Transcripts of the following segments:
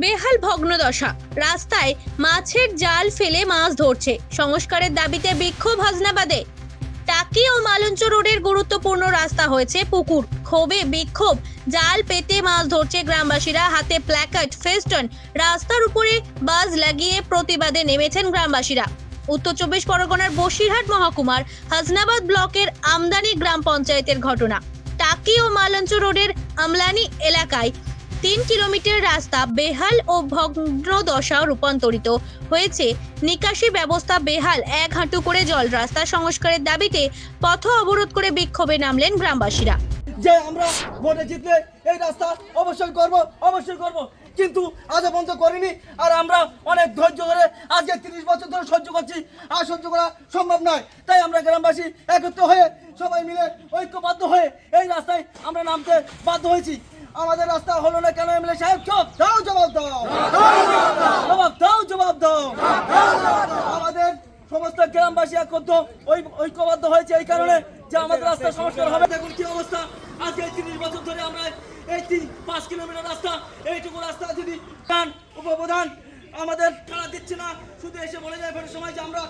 বেহাল ভগ্নদশা। রাস্তায় মাছের জাল ফেলে মাছ ধরছে। সংস্কারের দাবিতে বিক্ষোভ হাজনাবাদে। টাকি ও মালঞ্চ রোডের গুরুত্বপূর্ণ রাস্তা হয়েছে পুকুর। ক্ষোভে বিক্ষোভ। জাল পেতে মাছ ধরছে গ্রামবাসীরা। হাতে প্ল্যাকার্ড, ফেস্টন। রাস্তার উপরে বাজ লাগিয়ে প্রতিবাদে নেমেছেন গ্রামবাসীরা। উত্তর চব্বিশ পরগনার বসিরহাট মহকুমার হাজনাবাদ ব্লকের আমদানি গ্রাম পঞ্চায়েতের ঘটনা। টাকি ও মালঞ্চ রোডের আমলানি এলাকায় তিন কিলোমিটার রাস্তা বেহাল ও ভগ্ন দশা রূপান্তরিত হয়েছে। নিকাশি ব্যবস্থা বেহাল, এক হাঁটু করে জল রাস্তা সংস্কারের দাবিতে পথ অবরোধ করে বিক্ষোভে নামলেন গ্রামবাসীরা। যে আমরা ভোটে জিতলে এই রাস্তা অবশ্যই করব অবশ্যই করব। কিন্তু আজও পর্যন্ত করিনি, আর আমরা অনেক ধৈর্য ধরে আজকে তিরিশ বছর ধরে সহ্য করছি, আর সহ্য করা সম্ভব নয়। তাই আমরা গ্রামবাসী একত্র হয়ে সবাই মিলে ঐক্যবদ্ধ হয়ে এই রাস্তায় আমরা নামতে বাধ্য হয়েছি। আমাদের রাস্তা হলো না কেন, এমএলএ সাহেব? চপ, দাও জবাব দাও। জবাব দাও জবাব দাও। আমাদের সমস্ত গ্রামবাসী একত্র ওই ঐক্যবদ্ধ হয়েছে এই কারণে যে আমাদের রাস্তা সংস্কার হবে। দেখুন কি অবস্থা। আজকে তিরিশ বছর ধরে আমরা এই তিন, পাঁচ কিলোমিটার রাস্তা, এইটুকু রাস্তা যদি প্রধান আমাদের খেলা দিচ্ছে না, শুধু এসে বলে যায় ভোটের সময় যে আমরা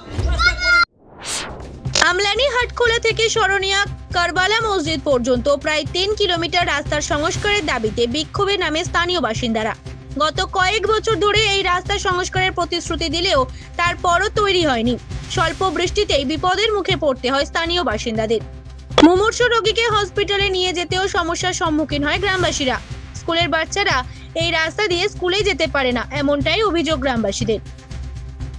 আমলানি হাটখোলা থেকে স্মরণীয় কারবালা মসজিদ পর্যন্ত প্রায় তিন কিলোমিটার রাস্তার সংস্কারের দাবিতে বিক্ষোভে নামে স্থানীয় বাসিন্দারা। গত কয়েক বছর ধরে এই রাস্তা সংস্কারের প্রতিশ্রুতি দিলেও তারপরও তৈরি হয়নি। স্বল্প বৃষ্টিতেই বিপদের মুখে পড়তে হয় স্থানীয় বাসিন্দাদের। মুমূর্ষ রোগীকে হসপিটালে নিয়ে যেতেও সমস্যার সম্মুখীন হয় গ্রামবাসীরা। স্কুলের বাচ্চারা এই রাস্তা দিয়ে স্কুলে যেতে পারে না, এমনটাই অভিযোগ গ্রামবাসীদের।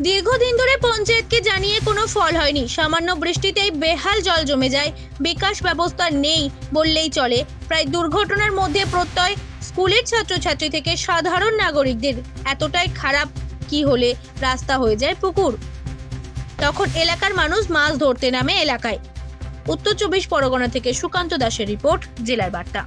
দীর্ঘদিন ধরে পঞ্চায়েতকে জানিয়ে কোনো ফল হয়নি। সামান্য বৃষ্টিতেই বেহাল জল জমে যায়। বিকাশ ব্যবস্থা নেই বললেই চলে। প্রায় দুর্ঘটনার মধ্যে প্রত্যয় স্কুলের ছাত্রছাত্রী থেকে সাধারণ নাগরিকদের। এতটাই খারাপ কি হলে রাস্তা হয়ে যায় পুকুর? তখন এলাকার মানুষ মাছ ধরতে নামে এলাকায়। উত্তর চব্বিশ পরগনা থেকে সুকান্ত দাসের রিপোর্ট জেলার বার্তা।